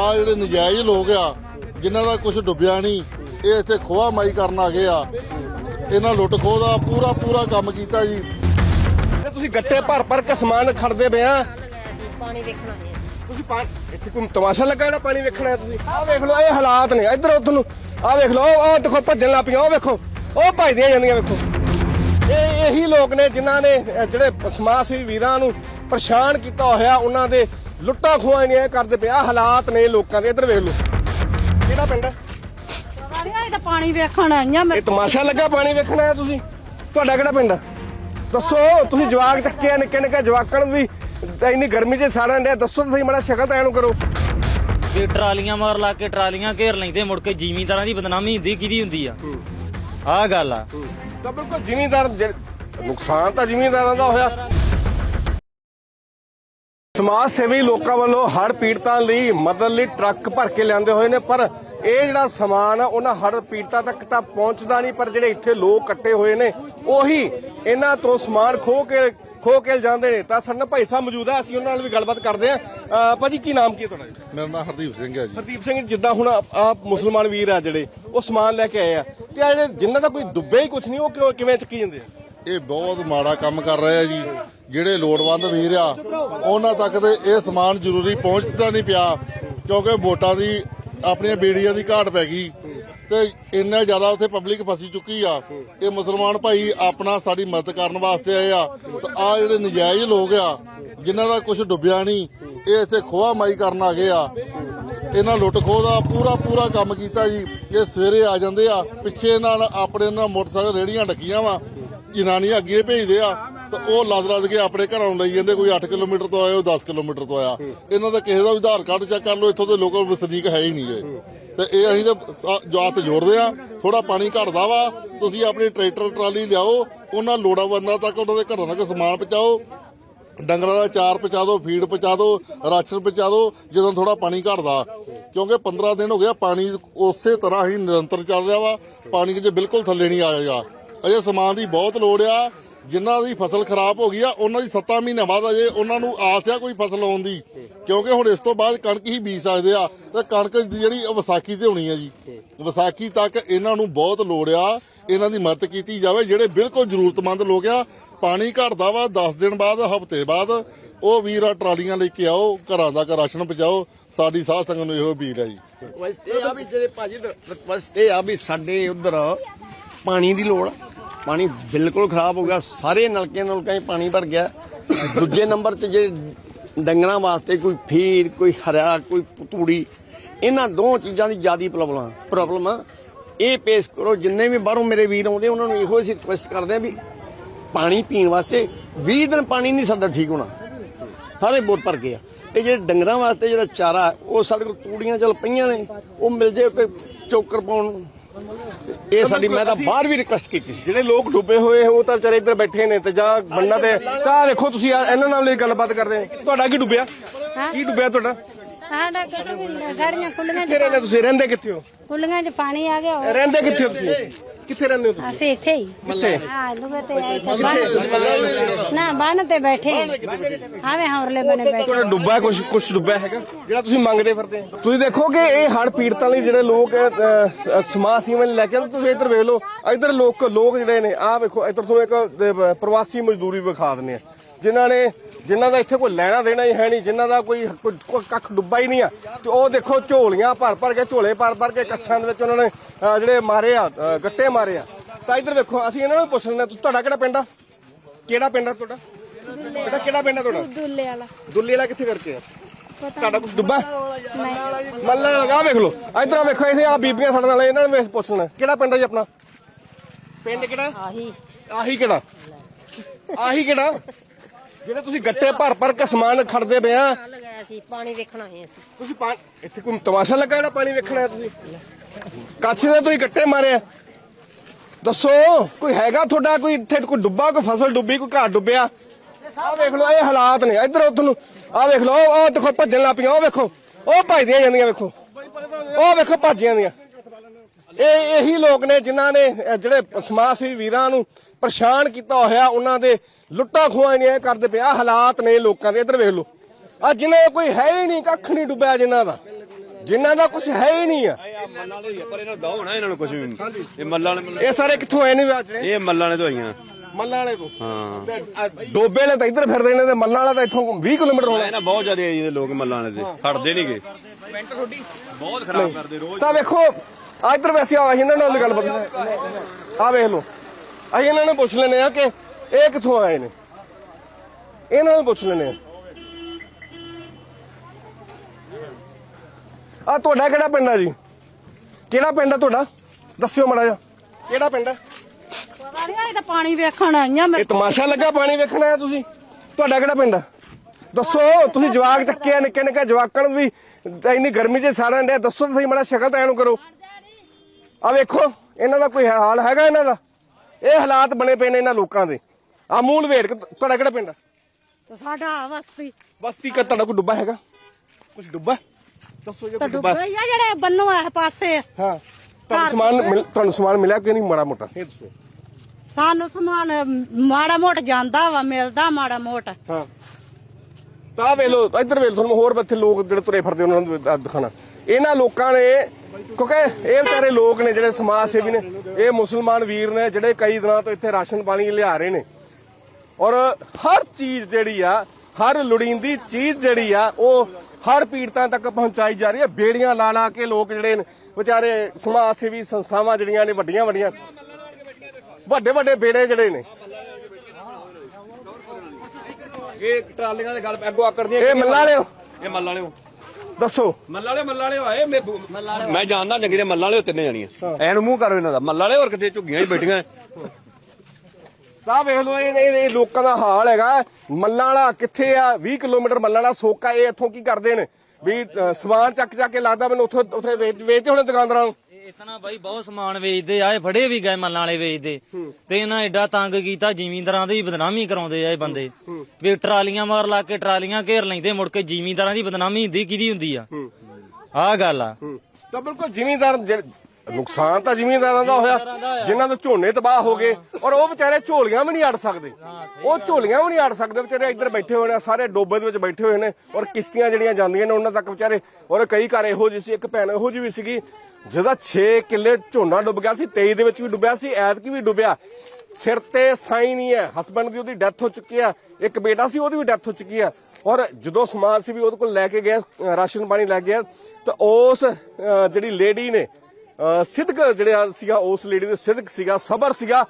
ਆ ਜਿਹੜੇ ਨਜਾਇਜ਼ ਲੋਕ ਆ ਜਿਨ੍ਹਾਂ ਦਾ ਕੁਝ ਡੁੱਬਿਆ ਨਹੀਂ ਇਹ ਇੱਥੇ ਖੋਆ ਮਾਈ ਕਰਨ ਆ ਗਏ ਆ। ਇਹਨਾਂ ਲੁੱਟ ਖੋਹ ਦਾ ਪੂਰਾ ਪੂਰਾ ਕੰਮ ਕੀਤਾ ਜੀ। ਤੇ ਤੁਸੀਂ ਗੱਟੇ ਭਰ ਭਰ ਕੇ ਸਮਾਨ ਖੜਦੇ ਪਏ ਆ। ਪਾਣੀ ਵੇਖਣਾ ਹੈ ਤੁਸੀਂ ਇੱਥੇ ਕੋਈ ਤਮਾਸ਼ਾ ਲੱਗਾ ਜਿਹੜਾ ਪਾਣੀ ਵੇਖਣਾ ਤੁਸੀਂ? ਆਹ ਵੇਖ ਲਓ ਇਹ ਹਾਲਾਤ ਨੇ। ਇੱਧਰ ਉੱਧਰ ਨੂੰ ਆਹ ਵੇਖ ਲਓ ਉਹ ਦੇਖੋ ਭੱਜਣ ਲੱਗ ਪਈਆਂ ਉਹ ਵੇਖੋ। ਉਹ ਭੱਜਦੀਆਂ ਜਾਂਦੀਆਂ ਵੇਖੋ। ਇਹ ਇਹੀ ਲੋਕ ਨੇ ਜਿਨ੍ਹਾਂ ਨੇ ਜਿਹੜੇ ਸਮਾਜ ਸੇਵੀ ਵੀਰਾਂ ਨੂੰ ਪਰੇਸ਼ਾਨ ਕੀਤਾ ਹੋਇਆ ਉਹਨਾਂ ਦੇ ਲੁੱਟਾਂ ਖੋਹਾਂ ਨੇ ਕਰਦੇ ਪਏ ਆਹ ਹਾਲਾਤ ਨੇ ਲੋਕਾਂ ਦੇ। ਇੱਧਰ ਵੇਖ ਲਓ। ਕਿਹੜਾ ਪਿੰਡ ਹੈ? ਵਾਲੀਆਂ ਇਹ ਤਾਂ ਪਾਣੀ ਵੇਖਣ ਆਈਆਂ ਮੈਂ ਇਹ ਤਮਾਸ਼ਾ ਲੱਗਾ ਪਾਣੀ ਵੇਖਣਾ ਹੈ ਤੁਸੀਂ? ਤੁਹਾਡਾ ਕਿਹੜਾ ਪਿੰਡ ਹੈ? ਦੱਸੋ ਤੁਸੀਂ ਜਵਾਕ ਚੱਕਿਆ ਨਿੱਕੇ ਨਿੱਕੇ ਜਵਾਕਾਂ ਨੂੰ ਵੀ ਇੰਨੀ ਗਰਮੀ 'ਚ ਸਾੜਨ ਡਿਆ। ਦੱਸੋ ਤੁਸੀਂ ਮੜਾ ਸ਼ਕਲ ਤਾਂ ਇਹਨੂੰ ਕਰੋ। ਇਹ ਟਰਾਲੀਆਂ ਮਾਰ ਲਾ ਕੇ ਟਰਾਲੀਆਂ ਘੇਰ ਲੈਂਦੇ ਮੁੜ ਕੇ ਜ਼ਿਮੀਂਦਾਰਾਂ ਦੀ ਬਦਨਾਮੀ ਹੁੰਦੀ ਕਿਹਦੀ ਹੁੰਦੀ ਆ? ਆਹ ਗੱਲ ਆ। ਤਾਂ ਬਿਲਕੁਲ ਜ਼ਿਮੀਂਦਾਰ ਜਿਹੜੇ- ਨੁਕਸਾਨ ਤਾਂ ਜ਼ਿਮੀਂਦਾਰਾਂ ਦਾ ਹੋਇਆ। ਸਮਾਜ ਸੇਵੀ ਲੋਕਾਂ ਵੱਲੋਂ ਹੜ ਪੀੜਤਾਂ ਲਈ ਮਦਦ ਲਈ ਟਰੱਕ ਭਰ ਕੇ ਲਿਆਂਦੇ ਹੋਏ ਨੇ ਪਰ ਇਹ ਜਿਹੜਾ ਸਮਾਨ ਆ ਉਹਨਾਂ ਹੜ ਪੀੜਤਾਂ ਤੱਕ ਤਾਂ ਪਹੁੰਚਦਾ ਨਹੀਂ ਪਰ ਜਿਹੜੇ ਇੱਥੇ ਲੋਕ ਇਕੱਠੇ ਹੋਏ ਨੇ ਉਹੀ ਇਹਨਾਂ ਤੋਂ ਸਮਾਨ ਖੋ ਕੇ ਖੋ ਕੇ ਜਾਂਦੇ ਨੇ। ਤਾਂ ਸਾਡੇ ਭਾਈ ਸਾਹਿਬ ਮੌਜੂਦ ਆ ਅਸੀਂ ਉਹਨਾਂ ਨਾਲ ਵੀ ਗੱਲਬਾਤ ਕਰਦੇ ਆ ਭਾਜੀ ਕੀ ਨਾਮ ਕੀ ਹੈ ਤੁਹਾਡਾ? ਜੀ? ਮੇਰਾ ਨਾਮ ਹਰਦੀਪ ਸਿੰਘ ਹੈ ਜੀ। ਹਰਦੀਪ ਸਿੰਘ ਜਿੱਦਾਂ ਹੁਣ ਆ ਮੁਸਲਮਾਨ ਵੀਰ ਆ ਜਿਹੜੇ ਉਹ ਸਮਾਨ ਲੈ ਕੇ ਆਏ ਆ। ਤੇ ਆ ਜਿਹੜੇ ਜਿਨ੍ਹਾਂ ਦਾ ਕੋਈ ਡੁੱਬਿਆ ਹੀ ਕੁਝ ਨਹੀਂ ਉਹ ਕਿਵੇਂ ਚੱਕੀ ਜਾਂਦੇ ਆ? ਇਹ ਬਹੁਤ ਮਾੜਾ ਕੰਮ ਕਰ ਰਹੇ ਆ ਜੀ। ਜਿਹੜੇ ਲੋੜਵੰਦ ਵੀਰ ਆ, ਉਹਨਾਂ ਤੱਕ ਤੇ ਇਹ ਸਮਾਨ ਜ਼ਰੂਰੀ ਪਹੁੰਚਦਾ ਨਹੀਂ ਪਿਆ, ਕਿਉਂਕਿ ਵੋਟਾਂ ਦੀ, ਆਪਣੀਆਂ ਬੇੜੀਆਂ ਦੀ ਘਾਟ ਪੈ ਗਈ। ਤੇ ਇੰਨਾ ਜ਼ਿਆਦਾ ਉੱਥੇ ਪਬਲਿਕ ਫਸੀ ਚੁੱਕੀ ਆ। ਇਹ ਮੁਸਲਮਾਨ ਭਾਈ ਆਪਣਾ ਸਾਡੀ ਮਦਦ ਕਰਨ ਵਾਸਤੇ ਆਏ ਆ। ਤੇ ਆ ਜਿਹੜੇ ਨਜਾਇਜ਼ ਲੋਕ ਆ, ਜਿਨ੍ਹਾਂ ਦਾ ਕੁਝ ਡੁੱਬਿਆ ਨਹੀਂ, ਇਹ ਇੱਥੇ ਖੋਆ ਮਾਈ ਕਰਨ ਆ ਗਏ ਆ। ਇਹਨਾਂ ਲੁੱਟ ਖੋਹ ਦਾ ਪੂਰਾ ਪੂਰਾ ਕੰਮ ਕੀਤਾ ਜੀ। ਇਹ ਸਵੇਰੇ ਆ ਜਾਂਦੇ ਆ, ਪਿੱਛੇ ਨਾਲ ਆਪਣੇ ਨਾਲ ਮੋਟਰਸਾਈਕਲ ਰੇੜੀਆਂ ਡੱਕੀਆਂ ਵਾ। ਜਨਾਨੀਆਂ ਅੱਗੇ ਭੇਜਦੇ ਆ ਤੇ ਉਹ ਲੱਦ ਲੱਦ ਕੇ ਆਪਣੇ ਘਰਾਂ ਨੂੰ ਲਈ ਜਾਂਦੇ ਕੋਈ 8 ਕਿਲੋਮੀਟਰ ਤੋਂ ਆਇਆ ਉਹ 10 ਕਿਲੋਮੀਟਰ ਤੋਂ ਆਇਆ। ਇਹਨਾਂ ਦਾ ਕਿਸੇ ਦਾ ਵੀ ਆਧਾਰ ਕਾਰਡ ਚੈੱਕ ਕਰ ਲਓ ਇੱਥੋਂ ਦੇ ਲੋਕਲ ਵਸਨੀਕ ਹੈ ਹੀ ਨਹੀਂ ਗੇ ਤੇ ਇਹ ਅਸੀਂ ਤਾਂ ਜੋ ਹੱਥ ਜੋੜਦੇ ਆ ਥੋੜਾ ਪਾਣੀ ਘਟਦਾ ਵਾ ਤੁਸੀਂ ਆਪਣੀ ਟਰੈਕਟਰ ਟਰਾਲੀ ਲਿਆਓ ਉਹਨਾਂ ਲੋੜਾਵੰਦਾਂ ਤੱਕ ਉਹਨਾਂ ਦੇ ਘਰਾਂ ਤੱਕ ਸਮਾਨ ਪਹੁੰਚਾਓ। ਡੰਗਰਾਂ ਦਾ ਚਾਰ ਪਹੁੰਚਾ ਦਿਓ ਫੀਡ ਪਹੁੰਚਾ ਦਿਓ ਰਾਸ਼ਨ ਪਹੁੰਚਾ ਦਿਓ ਜਦੋਂ ਥੋੜਾ ਪਾਣੀ ਘਟਦਾ। ਕਿਉਂਕਿ 15 ਦਿਨ ਹੋ ਗਿਆ ਪਾਣੀ ਉਸੇ ਤਰ੍ਹਾਂ ਹੀ ਨਿਰੰਤਰ ਚੱਲ ਰਿਹਾ ਵਾ ਪਾਣੀ ਕਿਤੇ ਬਿਲਕੁਲ ਥੱਲੇ ਨਹੀਂ ਆਏਗਾ ਅਜੇ ਸਮਾਨ ਦੀ ਬਹੁਤ ਲੋੜ ਆ। ਜਿਨ੍ਹਾਂ ਦੀ ਫਸਲ ਖਰਾਬ ਹੋ ਗਈ ਆ, ਉਹਨਾਂ ਦੀ 7 ਮਹੀਨਿਆਂ ਬਾਅਦ ਅਜੇ ਉਹਨਾਂ ਨੂੰ ਆਸ ਆ ਕੋਈ ਫਸਲ ਆਉਣ ਦੀ। ਕਿਉਂਕਿ ਹੁਣ ਇਸ ਤੋਂ ਬਾਅਦ ਕਣਕ ਹੀ ਬੀਜ ਸਕਦੇ ਆ। ਤੇ ਕਣਕ ਦੀ ਜਿਹੜੀ ਉਹ ਵਿਸਾਖੀ ਤੇ ਹੋਣੀ ਆ ਜੀ। ਵਿਸਾਖੀ ਤੱਕ ਇਹਨਾਂ ਨੂੰ ਬਹੁਤ ਲੋੜ ਆ। ਇਹਨਾਂ ਦੀ ਮਦਦ ਕੀਤੀ ਜਾਵੇ, ਜਿਹੜੇ ਬਿਲਕੁਲ ਜ਼ਰੂਰਤਮੰਦ ਲੋਕ ਆ। ਪਾਣੀ ਘਟਦਾ ਵਾ 10 ਦਿਨ ਬਾਅਦ, ਹਫ਼ਤੇ ਬਾਅਦ, ਉਹ ਵੀਰ ਟਰਾਲੀਆਂ ਲੈ ਕੇ ਆਓ, ਘਰਾਂ ਤੱਕ ਰਾਸ਼ਨ ਪਹੁੰਚਾਓ। ਸਾਡੀ ਸਾਹ ਸੰਗਤ ਨੂੰ ਇਹੋ ਅਪੀਲ ਹੈ ਜੀ। ਰਿਕਵੈਸਟ ਇਹ ਆ ਵੀ ਜਿਹੜੇ ਭਾਜੀ ਰਿਕਵੈਸਟ ਇਹ ਆ ਵੀ ਸਾਡੇ ਉਧਰ ਪਾਣੀ ਦੀ ਲੋੜ ਆ। ਪਾਣੀ ਬਿਲਕੁਲ ਖਰਾਬ ਹੋ ਗਿਆ, ਸਾਰੇ ਨਲਕੇ ਨਲਕਾਂ 'ਚ ਪਾਣੀ ਭਰ ਗਿਆ। ਦੂਜੇ ਨੰਬਰ 'ਚ ਜੇ ਡੰਗਰਾਂ ਵਾਸਤੇ ਕੋਈ ਫੀਡ, ਕੋਈ ਹਰਾ, ਕੋਈ ਤੂੜੀ, ਇਹਨਾਂ ਦੋ ਚੀਜ਼ਾਂ ਦੀ ਜਿਆਦੀ ਪ੍ਰੋਬਲਮ ਪ੍ਰੋਬਲਮ ਆ। ਇਹ ਪੇਸ਼ ਕਰੋ, ਜਿੰਨੇ ਵੀ ਬਾਹਰੋਂ ਮੇਰੇ ਵੀਰ ਆਉਂਦੇ, ਉਹਨਾਂ ਨੂੰ ਇਹੋ ਅਸੀਂ ਰਿਕੁਐਸਟ ਕਰਦੇ ਆ ਵੀ ਪਾਣੀ ਪੀਣ ਵਾਸਤੇ 20 ਦਿਨ ਪਾਣੀ ਨਹੀਂ ਸਾਡਾ ਠੀਕ ਹੋਣਾ। ਸਾਰੇ ਬੋਰ ਭਰ ਗਏ ਆ। ਤੇ ਜਿਹੜੇ ਡੰਗਰਾਂ ਵਾਸਤੇ ਜਿਹੜਾ ਚਾਰਾ, ਉਹ ਸਾਡੇ ਕੋਲ ਤੂੜੀਆਂ ਚੱਲ ਪਈਆਂ ਨੇ, ਉਹ ਮਿਲ ਜੇ ਕੋਈ ਚੋਕਰ ਪਾਉਣ ਨੂੰ। ਇਹ ਸਾਡੀ ਮੈਂ ਤਾਂ ਬਾਹਰ ਵੀ ਰਿਕਵੈਸਟ ਕੀਤੀ ਸੀ। ਜਿਹੜੇ ਲੋਕ ਡੁੱਬੇ ਹੋਏ ਉਹ ਤਾਂ ਵਿਚਾਰੇ ਇੱਧਰ ਬੈਠੇ ਨੇ ਤੇ ਜਾਂ ਬੰਨਾ ਤੇ ਤਾਂ ਦੇਖੋ ਤੁਸੀਂ ਆ- ਇਹਨਾਂ ਨਾਲ ਵੀ ਗੱਲਬਾਤ ਕਰਦੇ ਆ। ਤੁਹਾਡਾ ਕੀ ਡੁੱਬਿਆ? ਕੀ ਡੁੱਬਿਆ ਤੁਹਾਡਾ? ਸਾਡਾ ਕਿਸੇ ਵੀ ਸਾਡੀਆਂ ਕੁੱਲੀਆਂ ਕਿੱਥੇ ਰਹਿੰਦੇ ਤੁਸੀਂ ਰਹਿੰਦੇ ਕਿੱਥੇ ਹੋ? ਕੁੱਲੀਆਂ 'ਚ ਪਾਣੀ ਆ ਗਿਆ ਹੋਰ ਰਹਿੰਦੇ ਕਿੱਥੇ ਹੋ ਤੁਸੀਂ? ਕਿੱਥੇ ਰਹਿੰਦੇ ਹੋ ਤੁਸੀਂ? ਅਸੀਂ ਇੱਥੇ ਹੀ। ਕਿੱਥੇ? ਹਾਂ ਲੁਗੇ ਤੇ ਆਏ ਤੇ ਬੰਨ ਨਾ ਬੰਨ ਤੇ ਬੈਠੇ। ਆਵੇਂ ਹੌਰਲੇ ਬਣੇ ਬੈਠੇ। ਤੁਹਾਡਾ ਡੁੱਬਾ ਕੁਝ ਕੁਝ ਡੁੱਬਾ ਹੈਗਾ? ਜਿਹੜਾ ਤੁਸੀਂ ਮੰਗਦੇ ਫਿਰਦੇ। ਤੁਸੀਂ ਦੇਖੋ ਕਿ ਇਹ ਹੜ ਪੀੜਤਾਂ ਲਈ ਜਿਹੜੇ ਲੋਕ ਸਮਾਜ ਸੇਵਾ ਲੈ ਕੇ ਆਉਂਦੇ ਤੁਸੀਂ ਇੱਧਰ ਵੇਖ ਲਓ। ਇੱਧਰ ਲੋਕ ਲੋਕ ਜਿਹੜੇ ਨੇ ਆਹ ਵੇਖੋ ਇੱਧਰ ਤੋਂ ਇੱਕ ਪ੍ਰਵਾਸੀ ਮਜ਼ਦੂਰੀ ਵਿਖਾ ਦਿੰਦੇ ਆ। ਜਿਨ੍ਹਾਂ ਨੇ ਜਿਨ੍ਹਾਂ ਦਾ ਇੱਥੇ ਕੋਈ ਲੈਣਾ ਦੇਣਾ ਹੀ ਹੈ ਨਹੀਂ ਜਿਨ੍ਹਾਂ ਦਾ ਕੋਈ ਕੱਖ ਡੁੱਬਾ ਹੀ ਨਹੀਂ ਆ। ਤੇ ਉਹ ਦੇਖੋ ਝੋਲੀਆਂ ਭਰ ਭਰ ਕੇ ਝੋਲੇ ਭਰ ਭਰ ਕੇ ਕੱਛਾਂ ਦੇ ਵਿੱਚ ਉਹਨਾਂ ਨੇ ਜਿਹੜੇ ਮਾਰੇ ਆ ਗੱਟੇ ਮਾਰੇ ਆ। ਤਾਂ ਇੱਧਰ ਵੇਖੋ ਅਸੀਂ ਇਹਨਾਂ ਨੂੰ ਪੁੱਛ ਹਾਂ, ਤੁਹਾਡਾ ਕਿਹੜਾ ਪਿੰਡ ਆ? ਕਿਹੜਾ ਪਿੰਡ ਆ ਤੁਹਾਡਾ? ਬੇਟਾ ਕਿਹੜਾ ਪਿੰਡ ਆ ਤੁਹਾਡਾ? ਦੁੱਲੇ ਵਾਲਾ। ਦੁੱਲੇ ਵਾਲਾ ਕਿੱਥੇ ਕਰਕੇ ਆ? ਤੁਹਾਡਾ ਕੁਝ ਡੁੱਬਾ? ਨਹੀਂ। ਮੱਲਾ ਲਗਾ ਵੇਖ ਲਓ। ਇਧਰ ਵੇਖੋ ਇੱਥੇ ਆ ਬੀਬੀਆਂ ਸਾਡੇ ਨਾਲ ਇਹਨਾਂ ਨੂੰ ਪੁੱਛਣਾ ਕਿਹੜਾ ਪਿੰਡ ਹੈ ਜੀ ਆਪਣਾ? ਪਿੰਡ ਕਿਹੜਾ ਆਹੀ। ਆਹੀ ਕਿਹੜਾ? ਆਹੀ ਕਿਹੜਾ? ਜਿਹੜੇ ਤੁਸੀਂ ਗੱਟੇ ਭਰ ਭਰ ਕੇ ਸਮਾਨ ਖੜਦੇ ਪਏ ਆ। ਲਗਾਇਆ ਸੀ ਪਾਣੀ ਵੇਖਣਾ ਹੈ ਅਸੀਂ। ਤੁਸੀਂ ਪਾ ਇੱਥੇ ਕੋਈ ਤਮਾਸ਼ਾ ਲੱਗਾ ਜਿਹੜਾ ਪਾਣੀ ਵੇਖਣਾ ਹੈ ਤੁਸੀਂ? ਕੱਛ ਦੇ ਤੁਸੀਂ ਗੱਟੇ ਮਾਰੇ ਆ। ਦੱਸੋ ਕੋਈ ਹੈਗਾ ਤੁਹਾਡਾ ਕੋਈ ਇੱਥੇ ਕੋਈ ਡੁੱਬਾ ਕੋਈ ਫਸਲ ਡੁੱਬੀ ਕੋਈ ਘਰ ਡੁੱਬਿਆ? ਆਹ ਵੇਖ ਲਓ ਇਹ ਹਾਲਾਤ ਨੇ। ਇੱਧਰ ਉੱਧਰ ਨੂੰ ਆਹ ਵੇਖ ਲਓ ਉਹ ਦੇਖੋ ਭੱਜਣ ਲੱਗ ਪਈਆਂ ਉਹ ਵੇਖੋ। ਉਹ ਭੱਜਦੀਆਂ ਜਾਂਦੀਆਂ ਵੇਖੋ। ਉਹ ਵੇਖੋ ਭੱਜੀਆਂ ਦੀਆਂ ਇਹ ਇਹੀ ਲੋਕ ਨੇ ਜਿਨ੍ਹਾਂ ਨੇ ਜਿਹੜੇ ਸਮਾਜ ਸੇਵੀ ਵੀਰਾਂ ਨੂੰ ਪਰੇਸ਼ਾਨ ਕੀਤਾ ਹੋਇਆ ਉਹਨਾਂ ਦੇ ਲੁੱਟਾਂ ਖੋਹਾਂ ਨੇ ਇਹ ਕਰਦੇ ਪਿਆ ਹਾਲਾਤ ਨੇ ਲੋਕਾਂ ਦੇ। ਇੱਧਰ ਵੇਖ ਲਓ। ਆ ਜਿਨ੍ਹਾਂ ਦਾ ਕੋਈ ਹੈ ਹੀ ਨਹੀਂ ਕੱਖ ਨਹੀਂ ਡੁੱਬਿਆ ਜਿਨ੍ਹਾਂ ਦਾ। ਜਿਨ੍ਹਾਂ ਦਾ ਕੁਝ ਹੈ ਹੀ ਨਹੀਂ ਆ। ਪਰ ਇਹਨਾਂ ਦਾ ਹੋਣਾ ਇਹਨਾਂ ਨੂੰ ਕੁਝ ਵੀ ਨਹੀਂ। ਇਹ ਮੱਲਾਂ ਵਾਲੇ ਇਹ ਸਾਰੇ ਕਿੱਥੋਂ ਆਏ ਨੇ ਇਹ ਮੱਲਾਂ ਵਾਲੇ ਤੋਂ ਆਈਆਂ। ਮੱਲਾਂ ਵਾਲੇ ਤੋਂ? ਹਾਂ। ਤੇ, ਡੋਬੇ ਵਾਲੇ ਤਾਂ ਇੱਧਰ ਫਿਰਦੇ ਨੇ ਤੇ ਮੱਲਾਂ ਵਾਲਾ ਤਾਂ ਇੱਥੋਂ 20 ਕਿਲੋਮੀਟਰ ਹੋਣਾ। ਇਹ ਨਾ ਬਹੁਤ ਜ਼ਿਆਦਾ ਆਈ ਦੇ ਲੋਕ ਮੱਲਾਂ ਵਾਲੇ ਦੇ ਹਟਦੇ ਨਹੀਂਗੇ ਬਹੁਤ ਖਰਾਬ ਕਰਦੇ ਰੋਜ਼ ਤਾਂ ਵੇਖੋ ਆ ਇੱਧਰ ਵੈਸੇ ਆ ਇਹਨਾਂ ਨਾਲ ਗੱਲ ਬਦਲ ਆ ਵੇਖ ਲਓ। ਅਸੀਂ ਇਹਨਾਂ ਨੂੰ ਪੁੱਛ ਲੈਨੇ ਆ ਕਿ ਇਹ ਕਿੱਥੋਂ ਆਏ ਨੇ? ਇਹਨਾਂ ਨੂੰ ਪੁੱਛ ਲੈਨੇ ਆ। ਆ ਤੁਹਾਡਾ ਕਿਹੜਾ ਪਿੰਡ ਆ ਜੀ? ਕਿਹੜਾ ਪਿੰਡ ਆ ਤੁਹਾਡਾ? ਦੱਸਿਓ ਮੜਾ ਜਾ ਕਿਹੜਾ ਪਿੰਡ ਆ? ਪਤਾ ਨਹੀਂ ਇਹ ਤਾਂ ਪਾਣੀ ਵੇਖਣ ਆਈਆਂ ਇਹ ਤਮਾਸ਼ਾ ਲੱਗਾ ਪਾਣੀ ਵੇਖਣ ਆਇਆ ਤੁਸੀਂ? ਤੁਹਾਡਾ ਕਿਹੜਾ ਪਿੰਡ ਆ? ਦੱਸੋ ਤੁਸੀਂ ਜਵਾਕ ਚੱਕਿਆ ਨਿੱਕੇ ਨਿੱਕੇ ਜਵਾਕਾਂ ਨੂੰ ਵੀ ਇੰਨੀ ਗਰਮੀ 'ਚ ਸਾੜਨ ਡਿਆ। ਦੱਸੋ ਤਾਂ ਸਹੀ ਮੜਾ ਸ਼ਕਲ ਤਾਂ ਐਨੂੰ ਕਰੋ। ਆ ਵੇਖੋ ਇਹਨਾਂ ਦਾ ਕੋਈ ਹਾਲ ਹੈਗਾ ਇਹਨਾਂ ਦਾ? ਇਹ ਹਾਲਾਤ ਬਣੇ ਪਏ ਨੇ ਇਹਨਾਂ ਲੋਕਾਂ ਦੇ। ਆ ਮੂਲ ਵੇੜ ਤੁਹਾਡਾ ਕਿਹੜਾ ਪਿੰਡ ਆ? ਤੇ ਸਾਡਾ ਵਸਤੀ ਬਸਤੀ। ਕਾ ਤੁਹਾਡਾ ਕੋਈ ਡੁੱਬਾ ਹੈਗਾ? ਕੁਝ ਡੁੱਬਾ? ਦੱਸੋ ਜੇ ਤਾਂ ਕੋਈ ਡੁੱਬਾ ਡੁੱਬੇ ਆ ਜਿਹੜੇ ਬੰਨੂ ਆ ਪਾਸੇ। ਹਾਂ ਤੁਹਾਨੂੰ ਸਮਾਨ ਮਿਲ- ਤੁਹਾਨੂੰ ਸਮਾਨ ਮਿਲਿਆ ਕਿ ਨਹੀਂ ਮਾੜਾ ਮੋਟਾ? ਇਹ ਦੱਸੋ। ਸਾਨੂੰ ਸਮਾਨ ਮਾੜਾ ਮੋਟ ਜਾਂਦਾ ਵਾ ਮਿਲਦਾ ਮਾੜਾ ਮੋਟ। ਹਾਂ। ਤਾਂ ਵੇਖ ਲਓ ਇੱਧਰ ਵੇਖ ਲਓ, ਤੁਹਾਨੂੰ ਹੋਰ ਬੱਥੇ ਲੋਕ ਜਿਹੜੇ ਤੁਰੇ ਫਿਰਦੇ ਉਹਨਾਂ ਨੂੰ ਦਿਖਾਣਾ ਇਹਨਾਂ ਲੋਕਾਂ ਨੇ ਕਿਉਂਕਿ ਇਹ ਵਿਚਾਰੇ ਲੋਕ ਨੇ ਜਿਹੜੇ ਸਮਾਜ ਸੇਵੀ ਨੇ ਇਹ ਮੁਸਲਮਾਨ ਵੀਰ ਨੇ ਜਿਹੜੇ ਕਈ ਦਿਨਾਂ ਤੋਂ ਇੱਥੇ ਰਾਸ਼ਨ ਪਾਣੀ ਲਿਆ ਰਹੇ ਨੇ। ਔਰ ਹਰ ਚੀਜ਼ ਜਿਹੜੀ ਆ ਹਰ ਲੋੜੀਂਦੀ ਚੀਜ਼ ਜਿਹੜੀ ਆ ਉਹ ਹਰ ਪੀੜਤਾਂ ਤੱਕ ਪਹੁੰਚਾਈ ਜਾ ਰਹੀ ਹੈ। ਬੇੜੀਆਂ ਲਾ ਲਾ ਕੇ ਲੋਕ ਜਿਹੜੇ ਨੇ ਵਿਚਾਰੇ ਸਮਾਜ ਸੇਵੀ ਸੰਸਥਾਵਾਂ ਜਿਹੜੀਆਂ ਨੇ ਵੱਡੀਆਂ ਵੱਡੀਆਂ ਵੱਡੇ ਵੱਡੇ ਬੇੜੇ ਜਿਹੜੇ ਨੇ। ਇਹ ਟਰਾਲੀਆਂ ਦੇ ਗੱਲ ਅੱਗੋਂ ਆਕਰਦੀਆਂ ਇਹ ਮੱਲਾ ਲਿਓ ਇਹ ਮੱਲਾਂ ਵਾਲੇ ਦੱਸੋ। ਮੱਲਾਂ ਵਾਲੇ ਮੱਲਾਂ ਵਾਲੇ ਆਏ। ਮੈਂ ਮੈਂ ਜਾਣਦਾ ਦੇ ਮੱਲਾਂ ਵਾਲੇ ਤਿੰਨੇ ਜਾਣੀਆਂ। ਐਨ ਮੂੰਹ ਕਰੋ ਇਹਨਾਂ ਦਾ। ਮੱਲਾਂ ਵਾਲੇ ਹੋਰ ਕਿਤੇ ਝੁੱਗੀਆਂ 'ਚ ਬੈਠੀਆਂ। ਤਾਂ ਵੇਖ ਲਓ ਇਹ ਇਹ- ਇਹ ਲੋਕਾਂ ਦਾ ਹਾਲ ਹੈਗਾ। ਮੱਲਾਂ ਵਾਲਾ ਕਿੱਥੇ ਆ? 20 ਕਿਲੋਮੀਟਰ ਮੱਲਾਂ ਵਾਲਾ ਸੋਕਾ ਇਹ ਇੱਥੋਂ ਕੀ ਕਰਦੇ ਨੇ? ਵੀ ਅ, ਸਮਾਨ ਚੱਕ ਚੱਕ ਕੇ ਲੱਗਦਾ ਮੈਨੂੰ ਉੱਥੇ ਉੱਥੇ ਵੇਚ ਵੇਚਦੇ ਹੋਣੇ ਦੁਕਾਨਦਾਰਾਂ ਨੂੰ। ਇਤਨਾ ਬਾਈ ਬਹੁਤ ਸਮਾਨ ਵੇਚਦੇ ਆ ਇਹ ਫੜੇ ਵੀ ਗਏ ਮੱਲਾਂ ਵਾਲੇ ਵੇਚਦੇ। ਤੇ ਇਹਨਾਂ ਐਡਾ ਤੰਗ ਕੀਤਾ ਜ਼ਿਮੀਂਦਾਰਾਂ ਦੀ ਬਦਨਾਮੀ ਕਰਾਉਂਦੇ ਆ ਇਹ ਬੰਦੇ। ਵੀ ਟਰਾਲੀਆਂ ਮਾਰ ਲਾ ਕੇ ਟਰਾਲੀਆਂ ਘੇਰ ਲੈਂਦੇ ਮੁੜ ਕੇ ਜ਼ਿਮੀਂਦਾਰਾਂ ਦੀ ਬਦਨਾਮੀ ਹੁੰਦੀ ਕਿਹਦੀ ਹੁੰਦੀ ਆ? ਆਹ ਗੱਲ ਆ। ਤਾਂ ਬਿਲਕੁਲ ਜ਼ਿਮੀਂਦਾਰ ਨੁਕਸਾਨ ਤਾਂ ਜ਼ਿਮੀਂਦਾਰਾਂ ਦਾ ਹੋਇਆ ਜਿਨ੍ਹਾਂ ਦੇ ਝੋਨੇ ਤਬਾਹ ਹੋ ਗਏ। ਔਰ ਉਹ ਵਿਚਾਰੇ ਝੋਲੀਆਂ ਵੀ ਨਹੀਂ ਅੜ ਸਕਦੇ। ਉਹ ਝੋਲੀਆਂ ਵੀ ਨਹੀਂ ਅੜ ਸਕਦੇ ਵਿਚਾਰੇ ਇੱਧਰ ਬੈਠੇ ਹੋਏ ਨੇ ਸਾਰੇ ਡੋਬੇ ਦੇ ਵਿੱਚ ਬੈਠੇ ਹੋਏ ਨੇ ਔਰ ਕਿਸ਼ਤੀਆਂ ਜਿਹੜੀਆਂ ਜਾਂਦੀਆਂ ਨੇ ਉਹਨਾਂ ਤੱਕ ਵਿਚਾਰੇ ਔਰ ਕਈ ਘਰ ਇਹੋ ਜਿਹੀ ਸੀ ਇੱਕ ਭੈਣ ਇਹੋ ਜਿਹੀ ਵੀ ਸੀਗੀ ਜਿਹਦਾ 6 ਕਿੱਲੇ ਝੋਨਾ ਡੁੱਬ ਗਿਆ ਸੀ 23 ਦੇ ਵਿੱਚ ਵੀ ਡੁੱਬਿਆ ਸੀ ਐਤਕੀ ਵੀ ਡੁੱਬਿਆ। ਸਿਰ ਤੇ ਸਾਈ ਨਹੀਂ ਹੈ ਹਸਬੰਡ ਦੀ ਉਹਦੀ ਡੈਥ ਹੋ ਚੁੱਕੀ ਆ ਇੱਕ ਬੇਟਾ ਸੀ ਉਹਦੀ ਵੀ ਡੈਥ ਹੋ ਚੁੱਕੀ ਆ ਔਰ ਜਦੋਂ ਸਮਾਜ ਸੀ ਵੀ ਉਹਦੇ ਕੋਲ ਲੈ ਕੇ ਗਿਆ ਰਾਸ਼ਨ ਪਾਣੀ ਲੈ ਗਿਆ ਤਾਂ ਉਸ ਜਿਹੜੀ ਲੇਡੀ ਨੇ ਅ, ਸਿਦਕ ਜਿਹੜਾ ਸੀਗਾ ਉਸ ਲੇਡੀ ਦੇ ਸਿਦਕ ਸੀਗਾ ਸਬਰ ਸੀਗਾ।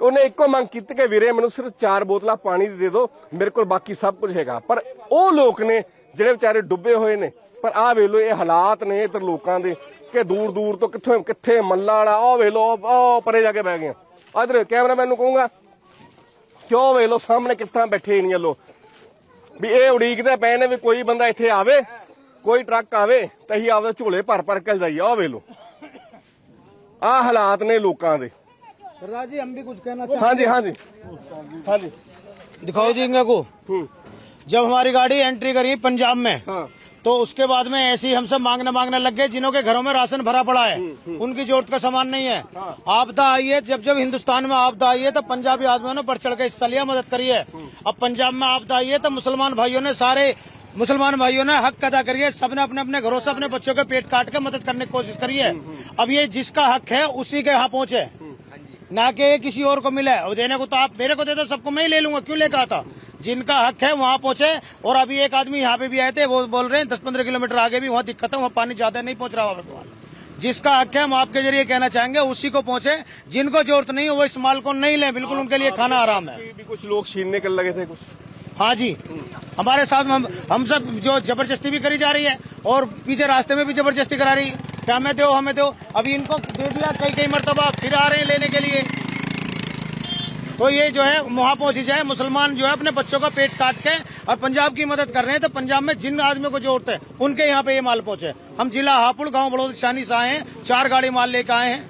ਉਹਨੇ ਇੱਕੋ ਮੰਗ ਕੀਤੀ ਕਿ ਵੀਰੇ ਮੈਨੂੰ ਸਿਰਫ ਚਾਰ ਬੋਤਲਾਂ ਪਾਣੀ ਦੀ ਦੇ ਦਿਓ ਮੇਰੇ ਕੋਲ ਬਾਕੀ ਸਭ ਕੁਝ ਹੈਗਾ। ਪਰ ਉਹ ਲੋਕ ਨੇ ਜਿਹੜੇ ਵਿਚਾਰੇ ਡੁੱਬੇ ਹੋਏ ਨੇ ਪਰ ਆਹ ਵੇਖ ਲਓ ਇਹ ਹਾਲਾਤ ਨੇ ਇੱਧਰ ਲੋਕਾਂ ਦੇ ਕਿ ਦੂਰ ਦੂਰ ਤੋਂ ਕਿੱਥੋਂ ਕਿੱਥੇ ਮੱਲਾ ਵਾਲਾ ਆਹ ਵੇਖ ਲਓ ਆਹ ਪਰੇ ਜਾ ਕੇ ਬਹਿ ਗਏ ਇਧਰ ਕੈਮਰਾਮੈਨ ਨੂੰ ਕਹੂੰਗਾ ਕਿਉਂ ਵੇਖ ਲਓ ਸਾਹਮਣੇ ਕਿੱਥਾਂ ਬੈਠੇ ਨਹੀਂ ਲੋ ਵੀ ਇਹ ਉਡੀਕਦੇ ਪਏ ਨੇ ਵੀ ਕੋਈ ਬੰਦਾ ਇੱਥੇ ਆਵੇ ਕੋਈ ਟਰੱਕ ਆਵੇ ਤੇ ਅਸੀਂ ਆਪਦੇ ਝੋਲੇ ਭਰ ਭਰ ਕੇ ਜਾਈਏ ਆਹ ਵੇਖ ਲਓ। ਆਹ ਹਾਲਾਤ ਨੇ ਲੋਕਾਂ ਦੇ सरदार जी हम भी कुछ कहना ਹਾਂਜੀ ਹਾਂਜੀ ਹਾਂਜੀ दिखाओ जी इनका को जब हमारी गाड़ी एंट्री करी पंजाब में हाँ। तो उसके बाद में ऐसे ही हम सब मांगने मांगने लग गए जिन्हों के घरों में राशन भरा पड़ा है उनकी जरूरत का सामान नहीं है आपदा आई है जब जब हिंदुस्तान में आपदा आई है तो पंजाबी आदमियों ने बढ़ चढ़ के हिस्सा लिया मदद करी है अब पंजाब में आपदा आई है तो मुसलमान भाइयों ने सारे मुसलमान भाइयों ने हक अदा करिए सबने अपने अपने घरों से अपने बच्चों के पेट काट के मदद करने की कोशिश करी है अब ये जिसका हक है उसी के यहाँ पहुँचे। ना कि किसी और को मिले। और देने को तो आप मेरे को दे दो सबको मैं ही ले लूँगा। क्यों लेकर आता जिनका हक है वहाँ पहुँचे। और अभी एक आदमी यहाँ पे भी आए थे वो बोल रहे हैं दस पंद्रह किलोमीटर आगे भी वहाँ दिक्कत है वहाँ पानी ज़्यादा नहीं पहुँच रहा वहाँ जिसका हक है हम आपके ज़रिए कहना चाहेंगे उसी को पहुँचे। जिनको ज़रूरत नहीं है वो इस माल को नहीं लें। बिल्कुल उनके लिए खाना आराम है। कुछ लोग छीनने के लगे थे कुछ। हाँ जी हमारे साथ में हम, हम सब जो जबरदस्ती भी करी जा रही है और पीछे रास्ते में भी जबरदस्ती करा रही है कि हमें दो हमें दो अभी इनको दे दिया कई कई मरतबा फिर आ रहे हैं लेने के लिए तो ये जो है वहां पहुंची जाए मुसलमान जो है अपने बच्चों का पेट काट के और पंजाब की मदद कर रहे हैं तो पंजाब में जिन आदमियों को जरूरत है उनके यहाँ पे ये माल पहुंचे हम जिला हापुड़ गांव बड़ौद शानी से आए हैं चार गाड़ी माल लेकर आए हैं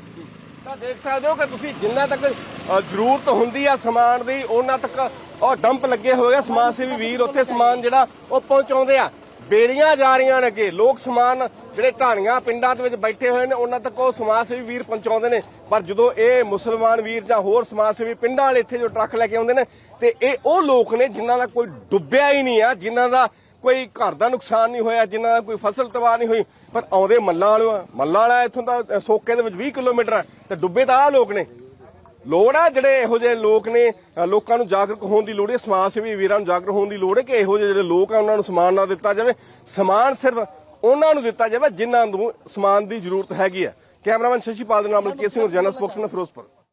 ਤਾਂ ਦੇਖ ਸਕਦੇ ਹੋ ਕਿ ਤੁਸੀਂ ਜਿੰਨਾ ਤੱਕ ਅ, ਜ਼ਰੂਰਤ ਹੁੰਦੀ ਆ ਸਮਾਨ ਦੀ ਉਹਨਾਂ ਤੱਕ ਉਹ ਡੰਪ ਲੱਗੇ ਹੋਏ ਆ ਸਮਾਜ ਸੇਵੀ ਵੀਰ, ਉੱਥੇ ਸਮਾਨ ਜਿਹੜਾ ਉਹ ਪਹੁੰਚਾਉਂਦੇ ਆ। ਬੇੜੀਆਂ ਜਾ ਰਹੀਆਂ ਨੇ ਅੱਗੇ। ਲੋਕ ਸਮਾਨ ਜਿਹੜੇ ਢਾਣੀਆਂ ਪਿੰਡਾਂ ਦੇ ਵਿੱਚ ਬੈਠੇ ਹੋਏ ਨੇ, ਉਹਨਾਂ ਤੱਕ ਉਹ ਸਮਾਜ ਸੇਵੀ ਵੀਰ ਪਹੁੰਚਾਉਂਦੇ ਨੇ। ਪਰ ਜਦੋਂ ਇਹ ਮੁਸਲਮਾਨ ਵੀਰ ਜਾਂ ਹੋਰ ਸਮਾਜ ਸੇਵੀ ਪਿੰਡਾਂ ਵਾਲੇ ਇੱਥੇ ਜੋ ਟਰੱਕ ਲੈ ਕੇ ਆਉਂਦੇ ਨੇ, ਤੇ ਇਹ ਉਹ ਲੋਕ ਨੇ ਜਿਨ੍ਹਾਂ ਦਾ ਕੋਈ ਡੁੱਬਿਆ ਹੀ ਨਹੀਂ ਆ, ਜਿਨ੍ਹਾਂ ਦਾ ਕੋਈ ਘਰ ਦਾ ਨੁਕਸਾਨ ਨਹੀਂ ਹੋਇਆ, ਜਿਨ੍ਹਾਂ ਦਾ ਕੋਈ ਫਸਲ ਤਬਾਹ ਨਹੀਂ ਹੋਈ। ਪਰ ਆਉਂਦੇ ਮੱਲਾਂ ਵਾਲੋ ਆ ਮੱਲਾਂ ਵਾਲਾ ਇੱਥੋਂ ਦਾ ਸੋਕੇ ਦੇ ਵਿੱਚ 20 ਕਿਲੋਮੀਟਰ ਆ, ਤੇ ਡੁੱਬੇ ਤਾਂ ਆ ਲੋਕ ਨੇ। ਲੋੜ ਆ? ਜਿਹੜੇ ਇਹੋ ਜਿਹੇ ਲੋਕ ਨੇ ਲੋਕਾਂ ਨੂੰ ਜਾਗਰੂਕ ਹੋਣ ਦੀ ਲੋੜ ਹੈ, ਸਮਾਜ ਸੇਵੀ ਵੀਰਾਂ ਨੂੰ ਜਾਗਰੂਕ ਹੋਣ ਦੀ ਲੋੜ ਹੈ ਕਿ ਇਹੋ ਜਿਹੇ ਜਿਹੜੇ ਲੋਕ ਆ, ਉਹਨਾਂ ਨੂੰ ਸਮਾਨ ਨਾ ਦਿੱਤਾ ਜਾਵੇ? ਸਮਾਨ ਸਿਰਫ ਉਹਨਾਂ ਨੂੰ ਦਿੱਤਾ ਜਾਵੇ ਜਿਨ੍ਹਾਂ ਨੂੰ ਸਮਾਨ ਦੀ ਜ਼ਰੂਰਤ ਹੈਗੀ ਹੈ ਕੈਮਰਾਮੈਨ ਸ਼ਸ਼ੀਪਾਲ ਦੇ ਨਾਲ ਮਲਕੀਤ ਸਿੰਘ, ਰਜਾਨਾ ਸਪੋਕਸਮੈਨ ਫਿਰੋਜ਼ਪੁਰ।